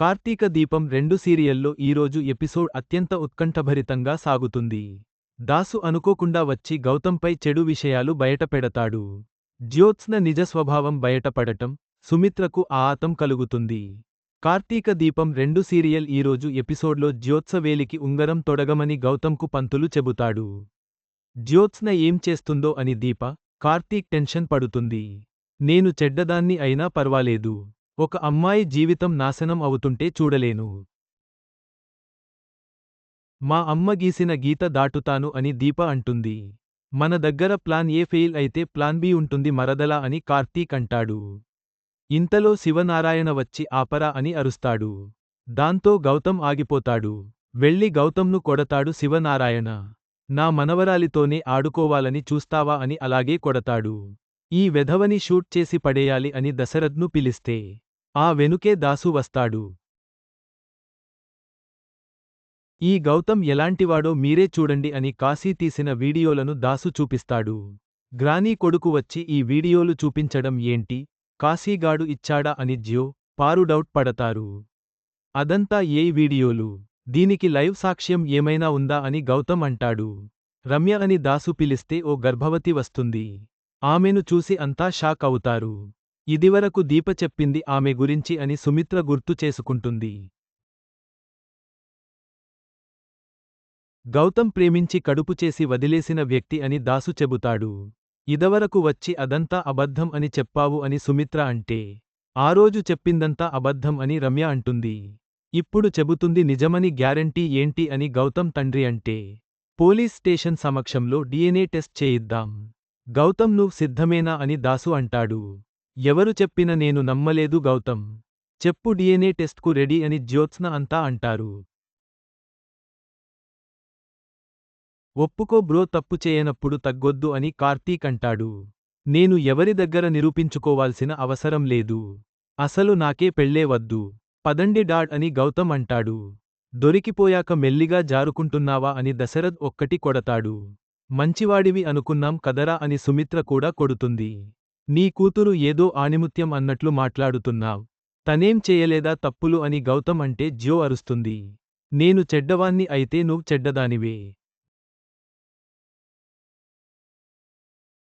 కార్తీక దీపం రెండు సీరియల్లో ఈరోజు ఎపిసోడ్ అత్యంత ఉత్కంఠభరితంగా సాగుతుంది. దాసు అనుకోకుండా వచ్చి గౌతంపై చెడు విషయాలు బయటపెడతాడు. జ్యోత్స్న నిజ స్వభావం బయటపడటం సుమిత్రకు ఆతం కలుగుతుంది. కార్తీక దీపం రెండు సీరియల్ ఈరోజు ఎపిసోడ్లో జ్యోత్సవేలికి ఉంగరం తొడగమని గౌతంకు పంతులు చెబుతాడు. జ్యోత్స్న ఏం చేస్తుందో అని దీప కార్తీక్ టెన్షన్ పడుతుంది. నేను చెడ్డదాన్ని అయినా పర్వాలేదు. ఒక అమ్మాయి జీవితం నాశనం అవుతుంటే చూడలేను. మా అమ్మ గీసిన గీత దాటుతాను అని దీప అంటుంది. మన దగ్గర ప్లాన్ ఏ ఫెయిల్ అయితే ప్లాన్ బి ఉంటుంది మరదలా అని కార్తీక్ అంటాడు. ఇంతలో శివనారాయణ వచ్చి ఆపరా అని అరుస్తాడు. దాంతో గౌతం ఆగిపోతాడు. వెళ్ళి గౌతంను కొడతాడు శివనారాయణ. నా మనవరాలితోనే ఆడుకోవాలని చూస్తావా అని అలాగే కొడతాడు. ఈ వెధవని షూట్ చేసి పడేయాలి అని దశరథ్ను పిలిస్తే ఆ వెనుకే దాసు వస్తాడు. ఈ గౌతం ఎలాంటివాడో మీరే చూడండి అని కాశీ తీసిన వీడియోలను దాసు చూపిస్తాడు. గ్రానీ కొడుకు వచ్చి ఈ వీడియోలు చూపించడం ఏంటి? కాశీగాడు ఇచ్చాడా అని జ్యో పారు డౌట్ పడతారు. అదంతా ఏ వీడియోలు? దీనికి లైవ్ సాక్ష్యం ఏమైనా ఉందా అని గౌతం అంటాడు. రమ్య అని దాసు పిలిస్తే ఓ గర్భవతి వస్తుంది. ఆమెను చూసి అంతా షాక్ అవుతారు. ఇదివరకు దీప చెప్పింది ఆమె గురించి అని సుమిత్ర గుర్తు చేసుకుంటుంది. గౌతం ప్రేమించి కడుపు చేసి వదిలేసిన వ్యక్తి అని దాసు చెబుతాడు. ఇదవరకు వచ్చి అదంతా అబద్ధం అని చెప్పావు అని సుమిత్ర అంటే ఆ రోజు చెప్పిందంతా అబద్ధం అని రమ్య అంటుంది. ఇప్పుడు చెబుతుంది నిజమని గ్యారంటీ ఏంటి అని గౌతం తండ్రి అంటే పోలీస్ స్టేషన్ సమక్షంలో డిఎన్ఏ టెస్ట్ చేయిద్దాం. గౌతం నువ్వు సిద్ధమేనా అని దాసు అంటాడు. ఎవరు చెప్పిన నేను నమ్మలేదు గౌతం చెప్పు డిఎన్ఏ టెస్ట్కు రెడీ అని జ్యోత్స్న అంతా అంటారు. ఒప్పుకో బ్రో తప్పు చేయనప్పుడు తగ్గొద్దు అని కార్తీక్ అంటాడు. నేను ఎవరి దగ్గర నిరూపించుకోవాల్సిన అవసరం లేదు. అసలు నాకే పెళ్ళే వద్దు. పదండి డాడ్ అని గౌతం అంటాడు. దొరికిపోయాక మెల్లిగా జారుకుంటున్నావా అని దశరథ్ ఒక్కటి కొడతాడు. మంచివాడివి అనుకున్నాం కదరా అని సుమిత్ర కూడా కొడుతుంది. నీ కూతురు ఏదో ఆణిముత్యం అన్నట్లు మాట్లాడుతున్నావ్. తనేం చేయలేదా తప్పులు అని గౌతం అంటే జ్యో అరుస్తుంది. నేను చెడ్డవాన్ని అయితే నువ్వు చెడ్డదానివే.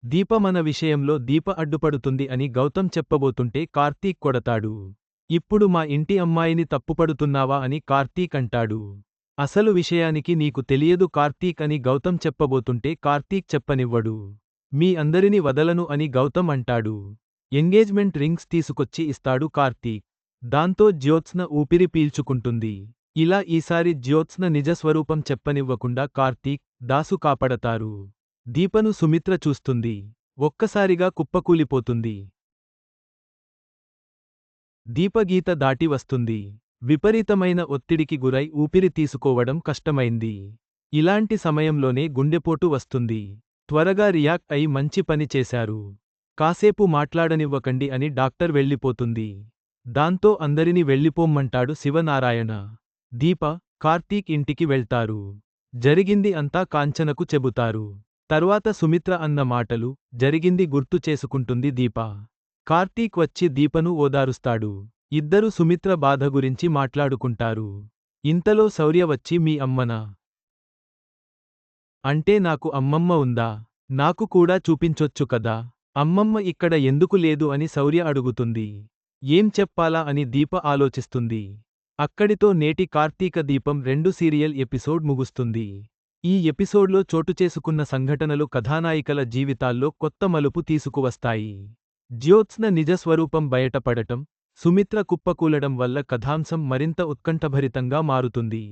దీప మన విషయంలో దీప అడ్డుపడుతుంది అని గౌతం చెప్పబోతుంటే కార్తీక్ కొడతాడు. ఇప్పుడు మా ఇంటి అమ్మాయిని తప్పుపడుతున్నావా అని కార్తీక్ అంటాడు. అసలు విషయానికి నీకు తెలియదు కార్తీక్ అని గౌతం చెప్పబోతుంటే కార్తీక్ చెప్పనివ్వడు. మీ అందరిని వదలను అని గౌతం అంటాడు. ఎంగేజ్మెంట్ రింగ్స్ తీసుకొచ్చి ఇస్తాడు కార్తీక్. దాంతో జ్యోత్స్న ఊపిరి పీల్చుకుంటుంది. ఇలా ఈసారి జ్యోత్స్న నిజస్వరూపం చెప్పనివ్వకుండా కార్తీక్ దాసు కాపడతారు. దీపను సుమిత్ర చూస్తుంది. ఒక్కసారిగా కుప్పకూలిపోతుంది. దీపగీత దాటి వస్తుంది. విపరీతమైన ఒత్తిడికి గురై ఊపిరి తీసుకోవడం కష్టమైంది. ఇలాంటి సమయంలోనే గుండెపోటు వస్తుంది. త్వరగా రియాక్ట్ అయి మంచి పని చేశారు. కాసేపు మాట్లాడనివ్వకండి అని డాక్టర్ వెళ్ళిపోతుంది. దాంతో అందరిని వెళ్ళిపోమ్మంటాడు శివనారాయణ. దీప కార్తీక్ ఇంటికి వెళ్తారు. జరిగింది అంతా కాంచనకు చెబుతారు. తర్వాత సుమిత్ర అన్న మాటలు జరిగింది గుర్తు చేసుకుంటుంది దీప. కార్తీక్ వచ్చి దీపను ఓదారుస్తాడు. ఇద్దరు సుమిత్ర బాధ గురించి మాట్లాడుకుంటారు. ఇంతలో శౌర్య వచ్చి మీ అమ్మనా? అంటే నాకు అమ్మమ్మ ఉందా? నాకు కూడా చూపించొచ్చు కదా? అమ్మమ్మ ఇక్కడ ఎందుకు లేదు అని శౌర్య అడుగుతుంది. ఏం చెప్పాలా అని దీప ఆలోచిస్తుంది. అక్కడితో నేటి కార్తీక దీపం రెండు సీరియల్ ఎపిసోడ్ ముగుస్తుంది. ఈ ఎపిసోడ్లో చోటుచేసుకున్న సంఘటనలు కథానాయికల జీవితాల్లో కొత్త మలుపు తీసుకువస్తాయి. జ్యోత్స్న నిజస్వరూపం బయటపడటం సుమిత్ర కుప్పకూలడం వల్ల కథాంశం మరింత ఉత్కంఠభరితంగా మారుతుంది.